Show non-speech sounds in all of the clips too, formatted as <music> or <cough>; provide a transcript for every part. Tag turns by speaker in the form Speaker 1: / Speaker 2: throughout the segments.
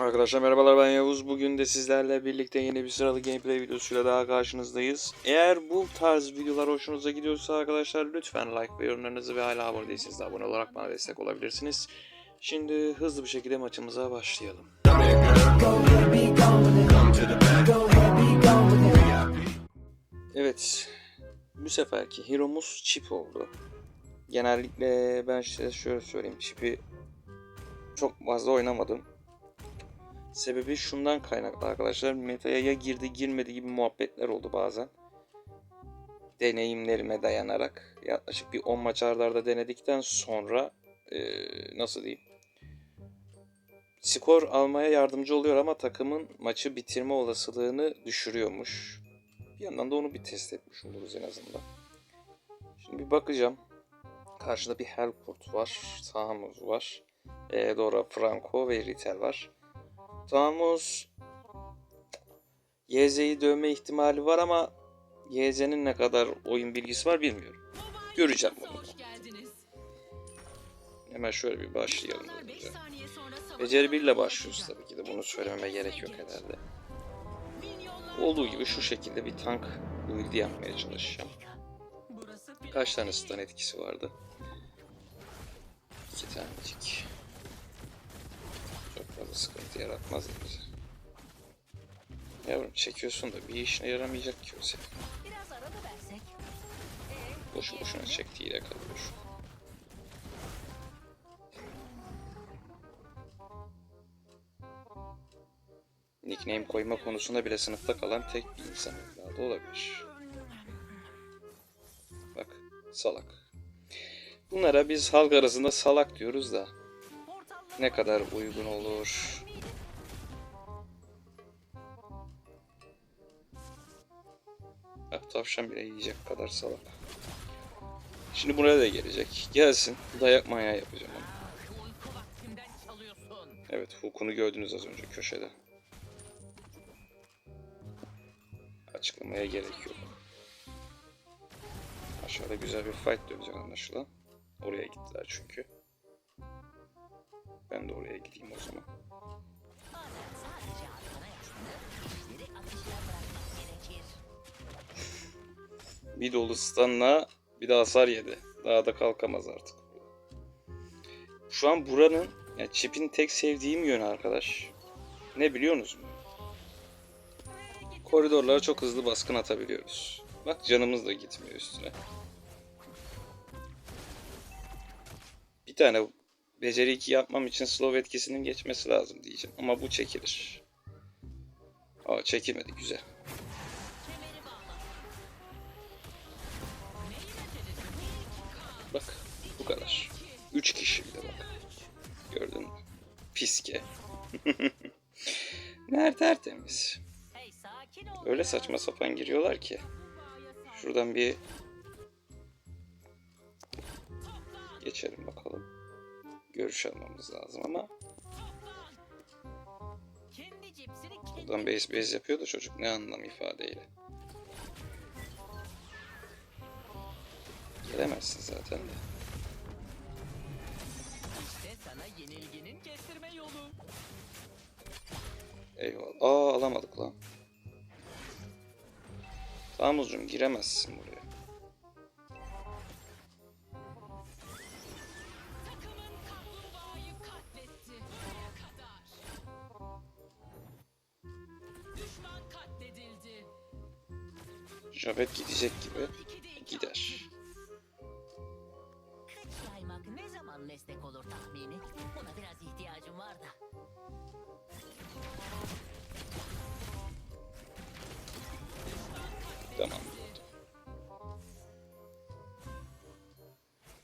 Speaker 1: Arkadaşlar merhabalar ben Yavuz. Bugün de sizlerle birlikte yeni bir sıralı gameplay videosuyla daha karşınızdayız. Eğer bu tarz videolar hoşunuza gidiyorsa arkadaşlar lütfen like ve yorumlarınızı ve hala abone değilseniz de abone olarak bana destek olabilirsiniz. Şimdi hızlı bir şekilde maçımıza başlayalım. Evet. Bu seferki Hero'muz Chip oldu. Genellikle ben size şöyle söyleyeyim. Chip'i çok fazla oynamadım. Sebebi şundan kaynaklı arkadaşlar. Meta'ya ya girdi girmedi gibi muhabbetler oldu bazen. Deneyimlerime dayanarak yaklaşık bir 10 maç arda arda denedikten sonra eee, nasıl diyeyim skor almaya yardımcı oluyor ama takımın maçı bitirme olasılığını düşürüyormuş. Bir yandan da onu bir test etmiş oluruz en azından. Şimdi bir bakacağım. Karşıda bir Hellport var. Sahamuz var. Eudora, Franco ve Ritel var. Sahamuz YZ'yi dövme ihtimali var ama YZ'nin ne kadar oyun bilgisi var bilmiyorum. Göreceğim bunu. Hemen şöyle bir başlayalım.
Speaker 2: Savaş
Speaker 1: Beceri 1 ile başlıyoruz tabii ki de. Bunu söylememe gerek yok herhalde. Olduğu gibi şu şekilde bir tank build'i yapmaya çalışacağım. Kaç tane stun etkisi vardı? İki tanecik. Sıkıntı yaratmaz bize. Yavrum çekiyorsun da bir işine yaramayacak ki o senin.
Speaker 2: Versek?
Speaker 1: Boşu boşuna çektiğiyle kalıyor. Nickname koyma konusunda bile sınıfta kalan tek bir insan evladı olabilir. Bak salak. Bunlara biz halk arasında salak diyoruz da ne kadar uygun olur? Bak tavşan bile yiyecek kadar salak. Şimdi buraya da gelecek. Gelsin. Dayak manyağı yapacağım onu. Evet Hulk'unu gördünüz az önce köşede. Açıklamaya gerek yok. Aşağıda güzel bir fight dönecek anlaşılan. Oraya gittiler çünkü. Ben de oraya gideyim o zaman. Bir dolu stunla bir de hasar yedi. Daha da kalkamaz artık. Şu an buranın yani çipin tek sevdiğim yönü arkadaş. Ne biliyor musunuz? Koridorlara çok hızlı baskın atabiliyoruz. Bak canımız da gitmiyor üstüne. Bir tane beceri 2 yapmam için slow etkisinin geçmesi lazım diyeceğim. Ama bu çekilir. Aa çekilmedi güzel. Bak bu kadar. Üç kişi bir de bak. Gördün mü? Piske. <laughs> Nerede tertemiz. Öyle saçma sapan giriyorlar ki. Şuradan bir geçelim bakalım. Görüş almamız lazım ama buradan base base yapıyor da çocuk ne anlam ifadeyle. Gelemezsin zaten de.
Speaker 2: İşte sana yenilginin kestirme yolu.
Speaker 1: Eyvallah. Aa alamadık lan. Tamam uzun giremezsin buraya.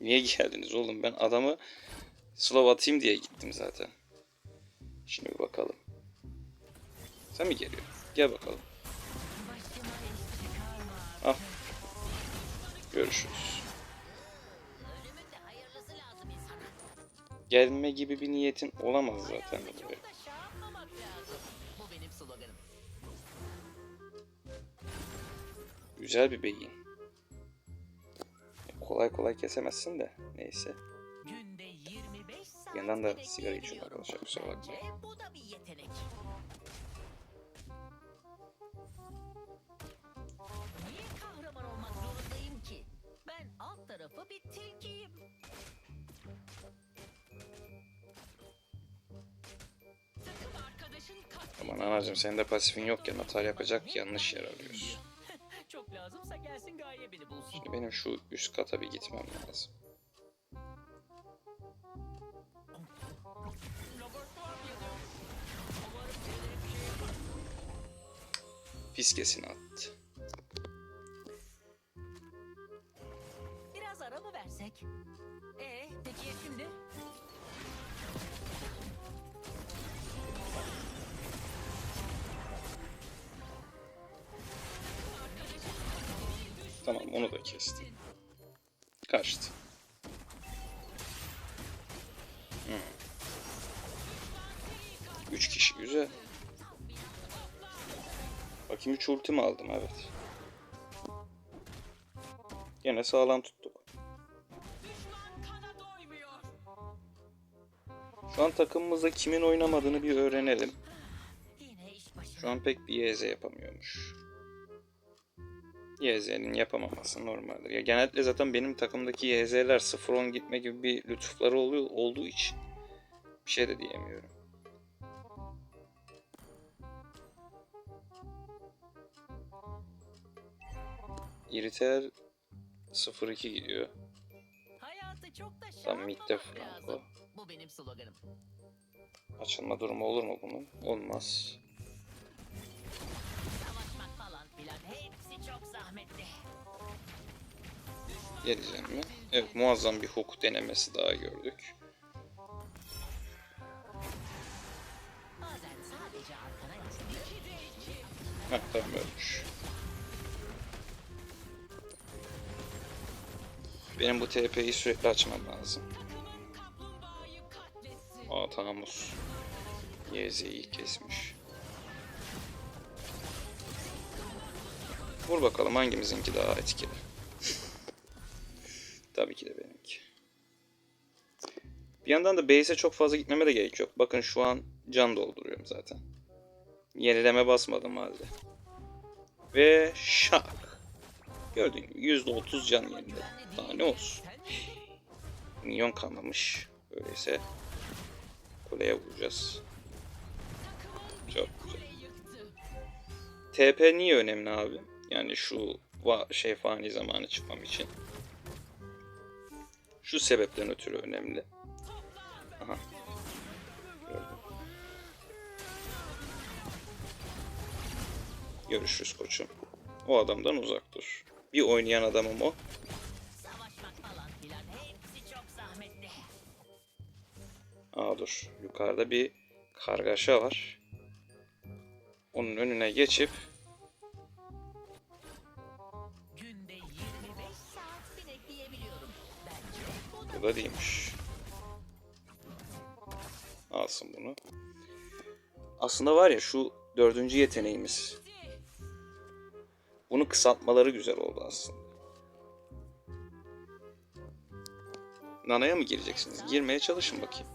Speaker 1: Niye geldiniz oğlum? Ben adamı slow atayım diye gittim zaten. Şimdi bir bakalım. Sen mi geliyorsun? Gel bakalım. Al. Görüşürüz.
Speaker 2: Lazım insana.
Speaker 1: Gelme gibi bir niyetin olamaz zaten. Buraya. Güzel bir beyin. Kolay kolay kesemezsin de. Neyse.
Speaker 2: Günde 25 saat
Speaker 1: Bir yandan da sigara içiyorum arkadaşlar kusura bakmayın.
Speaker 2: Bence bu da bir yetenek. Niye kahraman olmak zorundayım ki? Ben alt tarafı bir tilkiyim. Takım arkadaşın katledildi.
Speaker 1: Aman anacığım senin de pasifin yokken atar yapacak yanlış yer
Speaker 2: Çok lazımsa gelsin gaye beni bulsun.
Speaker 1: Şimdi benim şu üst kata bir gitmem lazım. Fiskesini attı. 2-3 ultim aldım evet. Yine sağlam tuttuk. Şu an takımımızda kimin oynamadığını bir öğrenelim. Şu an pek bir YZ yapamıyormuş. YZ'nin yapamaması normaldir. Ya genellikle zaten benim takımdaki YZ'ler 0-10 gitme gibi bir lütufları oluyor olduğu için bir şey de diyemiyorum. İriter 0-2 gidiyor.
Speaker 2: Hayatı çok da
Speaker 1: Tam midde Franco.
Speaker 2: Bu benim sloganım.
Speaker 1: Açılma durumu olur mu bunun? Olmaz.
Speaker 2: Savaşmak falan filan hepsi çok zahmetli.
Speaker 1: Geleceğim mi? Evet muazzam bir hook denemesi daha gördük.
Speaker 2: Bazen sadece arkana
Speaker 1: tamam ölmüş. Benim bu TP'yi sürekli açmam lazım. Aa Tamus. YZ'yi kesmiş. Vur bakalım hangimizinki daha etkili. Tabii ki de benimki. Bir yandan da base'e çok fazla gitmeme de gerek yok. Bakın şu an can dolduruyorum zaten. Yenileme basmadım halde. Ve şak. Gördüğün gibi %30 can yeniledi. Daha ne olsun. Minyon kalmamış. Öyleyse kuleye vuracağız. Çok güzel. TP niye önemli abi? Yani şu şey fani zamanı çıkmam için. Şu sebepten ötürü önemli. Aha. Görüşürüz koçum. O adamdan uzak dur. Bir oynayan adamım o. Aa dur. Yukarıda bir kargaşa var. Onun önüne geçip
Speaker 2: Günde 25 saat binekleyebiliyorum. Bence bu da
Speaker 1: bu da değilmiş. Alsın bunu. Aslında var ya şu dördüncü yeteneğimiz. Bunu kısaltmaları güzel oldu aslında. Nana'ya mı gireceksiniz? Girmeye çalışın bakayım.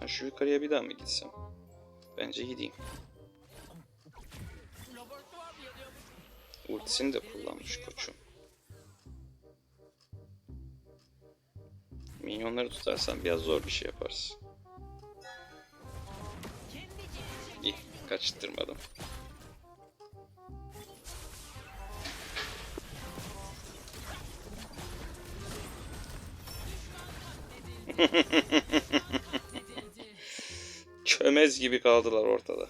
Speaker 1: Ben şu yukarıya bir daha mı gitsem? Bence gideyim. Ultisini de kullanmış koçum. Minyonları tutarsan biraz zor bir şey yaparsın. Kaçırtmadım. <laughs> Çömez gibi kaldılar ortada.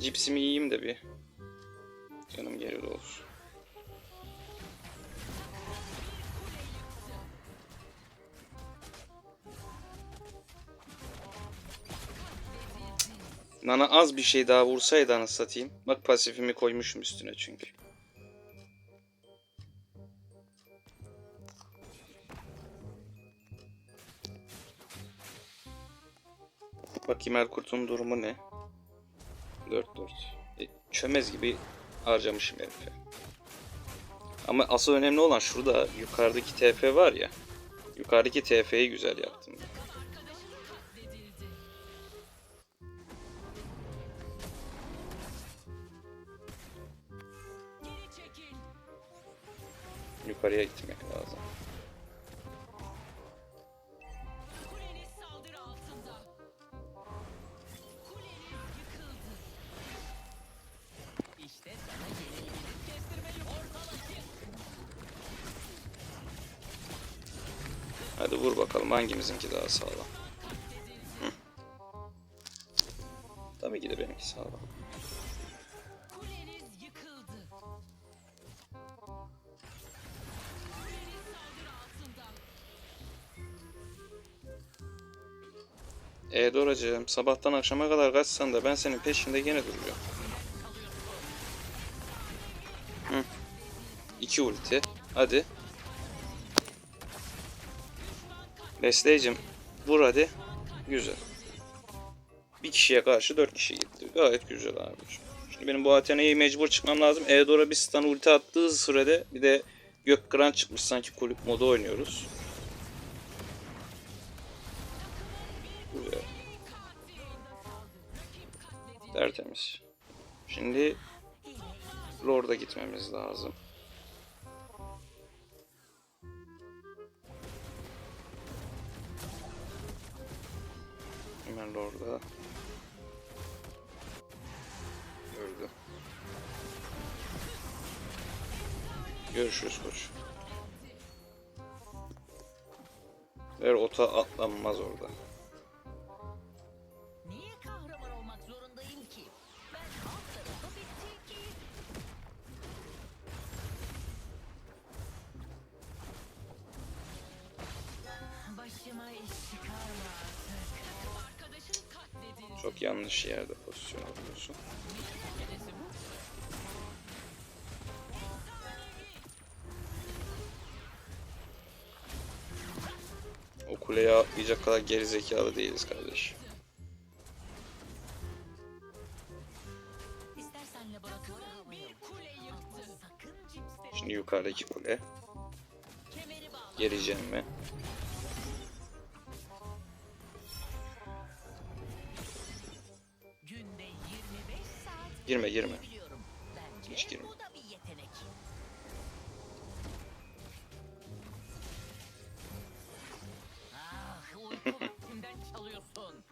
Speaker 1: Cipsimi yiyeyim de bir. Canım geri olur. Nana az bir şey daha vursaydı anasını satayım. Bak pasifimi koymuşum üstüne çünkü. Bakayım Erkurt'un durumu ne? 4-4. E, çömez gibi harcamışım herife. Ama asıl önemli olan şurada yukarıdaki TF var ya. Yukarıdaki TF'yi güzel yaptım. ben. Yukarıya gitmek lazım. Hadi vur bakalım hangimizinki daha sağlam. Doracığım sabahtan akşama kadar kaçsan da ben senin peşinde gene duruyorum. Hı. İki ulti. Hadi. Lesley'cim vur hadi. Güzel. Bir kişiye karşı dört kişi gitti. Gayet güzel abi. Şimdi benim bu Athena'yı mecbur çıkmam lazım. Eudora bir stun ulti attığı sürede bir de gök kıran çıkmış sanki kulüp modu oynuyoruz. Tertemiz. Şimdi Lord'a gitmemiz lazım. Hemen Lord'a. Gördü. Görüşürüz koç. Ver ota atlanmaz orada. Çok yanlış yerde pozisyon alıyorsun. O kuleye atlayacak kadar geri zekalı değiliz kardeş.
Speaker 2: İstersen laboratuvarı havaya bir kule yıktı. Sakın cipsleri
Speaker 1: Şimdi yukarıdaki kule. Geleceğim mi? Girme girme. Hiç girme.
Speaker 2: bu da bir yetenek. Ah vaktimden çalıyorsun.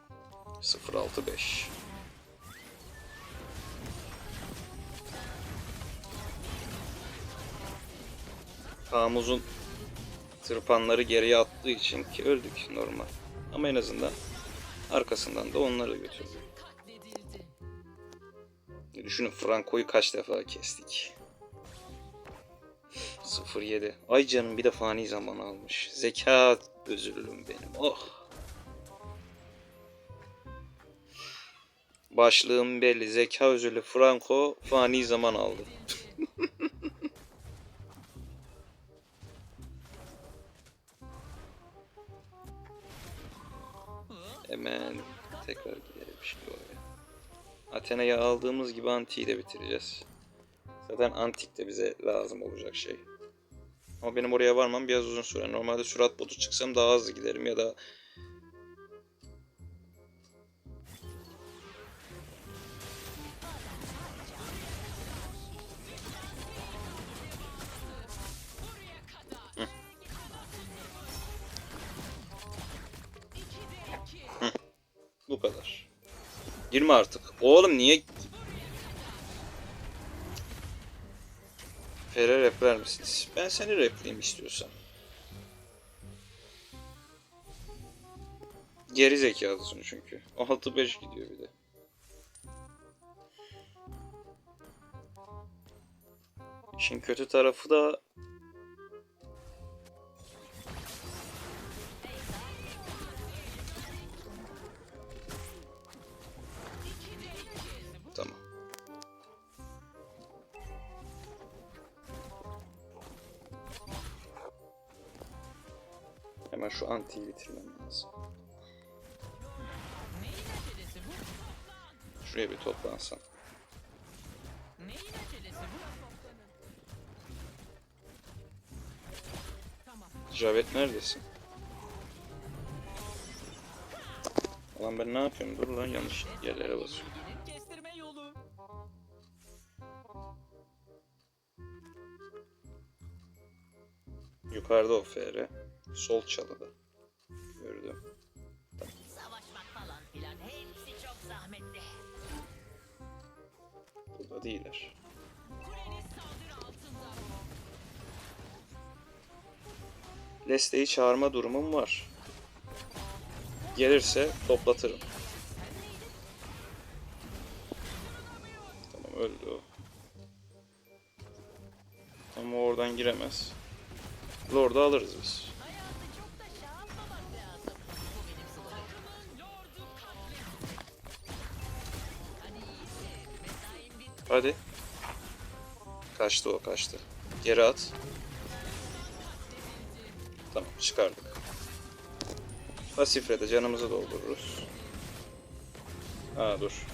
Speaker 1: 065. Kamuz'un tırpanları geriye attığı için ki öldük normal. Ama en azından arkasından da onları götürdük. Düşünün Franco'yu kaç defa kestik. 07. Ay canım bir de fani zaman almış. Zeka özürlüm benim. Oh. Başlığım belli. Zeka özürlü Franco fani zaman aldı. <laughs> Hemen tekrar gidelim şimdi oraya. Athena'yı aldığımız gibi Antik'i de bitireceğiz. Zaten Antik de bize lazım olacak şey. Ama benim oraya varmam biraz uzun sürer. Normalde sürat botu çıksam daha hızlı giderim ya da bu kadar. Girme artık. Oğlum niye Fere repler misiniz? Ben seni repleyeyim istiyorsan. Geri zekalısın çünkü. 6-5 gidiyor bir de. İşin kötü tarafı da Hemen şu antiyi bitirmem lazım. Şuraya bir
Speaker 2: bu?
Speaker 1: Javet neredesin? Lan ben ne yapıyorum? Dur lan yanlış yerlere basıyorum. Yukarıda o FR. Sol çalıda. Gördüm.
Speaker 2: Savaşmak falan filan hepsi çok zahmetli.
Speaker 1: Burada değiller. Leste'yi çağırma durumum var. Gelirse toplatırım. Tamam öldü o. Ama oradan giremez. Lord'u alırız biz.
Speaker 2: Hadi.
Speaker 1: Kaçtı o kaçtı. Geri at. Tamam çıkardık. Pasifle canımızı doldururuz. Aa dur.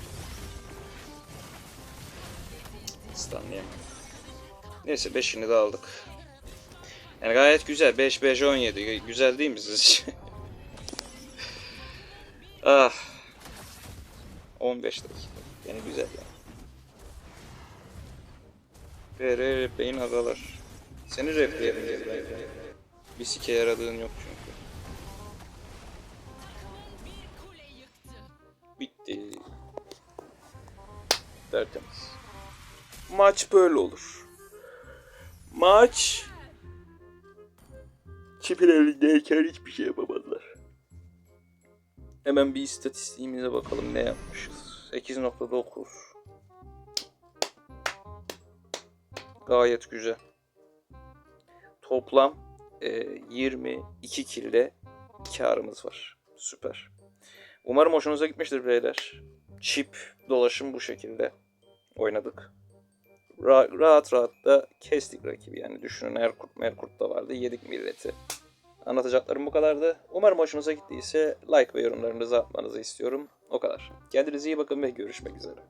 Speaker 1: Stunlayamam. Neyse 5'ini de aldık. Yani gayet güzel. 5 5 17. Güzel değil mi sizce? <laughs> ah. 15 dakika. Yani güzel yani. VR replay'in agalar. Seni dedi ben. Bir sike yaradığın yok çünkü. Bitti. Tertemiz. Maç böyle olur. Maç çipin elindeyken hiçbir şey yapamadılar. Hemen bir istatistiğimize bakalım ne yapmışız. 8.9 Gayet güzel. Toplam e, 22 kilde karımız var. Süper. Umarım hoşunuza gitmiştir beyler. Çip dolaşım bu şekilde oynadık. Ra- rahat rahat da kestik rakibi yani düşünün Erkurt Merkurt da vardı yedik milleti. Anlatacaklarım bu kadardı. Umarım hoşunuza gittiyse like ve yorumlarınızı atmanızı istiyorum. O kadar. Kendinize iyi bakın ve görüşmek üzere.